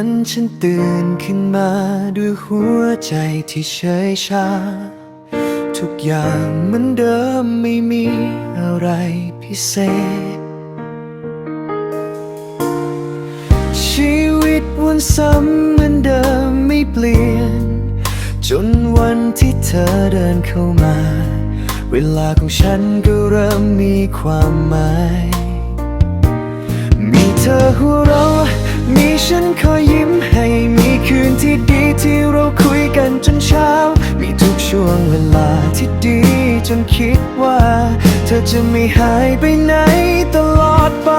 นั้นฉันตื่นขึ้นมาด้วยหัวใจที่เฉยชา ทุกอย่างเหมือนเดิมไม่มีอะไรพิเศษ ชีวิตวนซ้ำเหมือนเดิมไม่เปลี่ยน จนวันที่เธอเดินเข้ามา เวลาของฉันก็เริ่มมีความหมาย มีเธอหัวเราะ มีฉันคอยยิ้มให้มีคืนที่ดีที่เราคุยกันจนเช้า มีทุกช่วงเวลาที่ดีจนคิดว่า เธอจะไม่หายไปไหนตลอดไป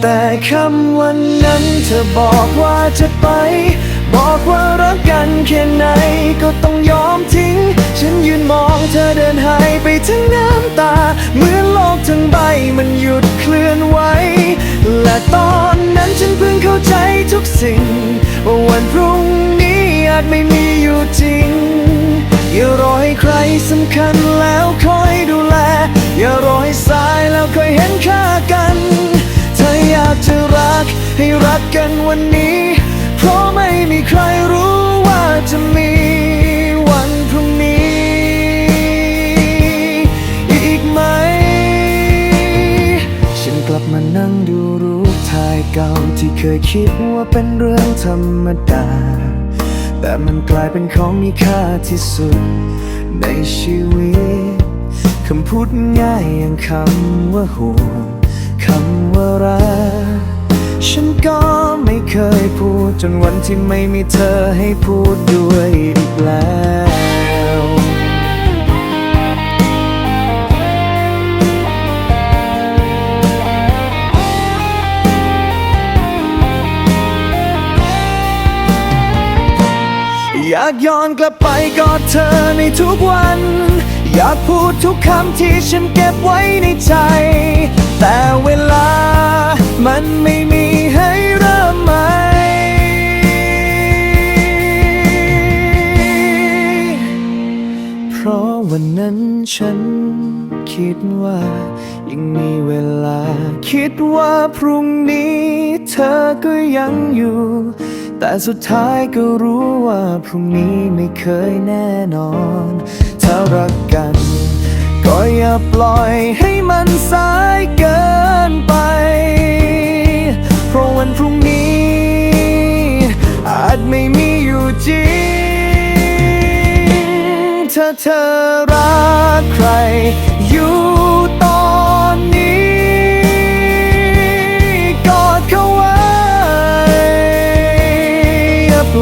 แต่คำวันนั้นเธอบอกว่าจะไป บอกว่ารักกันแค่ไหนก็ต้องยอมทิ้ง ฉันยืนมองเธอเดินหายไปทั้งน้ำตาเหมือน กทั้งใบมันหยุดเคลื่อนไหว และตอนนั้นฉันเพิ่งเข้าใจทุกสิ่ง ว่าวันพรุ่งนี้อาจไม่มีอยู่จริง อย่ารอให้ใครสำคัญแล้วคอยดูแล อย่ารอให้สายแล้วคอยเห็นค่ากันเธออยากจะรักให้รักกันวันนี้ เพราะไม่มีใคร เก่าที่เคยคิดว่าเป็นเรื่องธรรมดา แต่มันกลายเป็นของมีค่าที่สุดในชีวิต คำพูดง่ายอย่างคำว่าห่วงคำว่ารัก ฉันก็ไม่เคยพูดจนวันที่ไม่มีเธอให้พูดด้วยอีกแล้ว อยากย้อนกลับไปกอดเธอในทุกวัน อยากพูดทุกคำที่ฉันเก็บไว้ในใจ แต่เวลามันไม่มีให้เริ่มใหม่เพราะวันนั้นฉันคิดว่ายังมีเวลา คิดว่าพรุ่งนี้เธอก็ยังอยู่ แต่สุดท้ายก็รู้ว่าพรุ่งนี้ไม่เคยแน่นอน ถ้ารักกัน ก็อย่าปล่อยให้มันสายเกินไป เพราะวันพรุ่งนี้ อาจไม่มีอยู่จริง ถ้าเธอรักใคร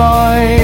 ลอย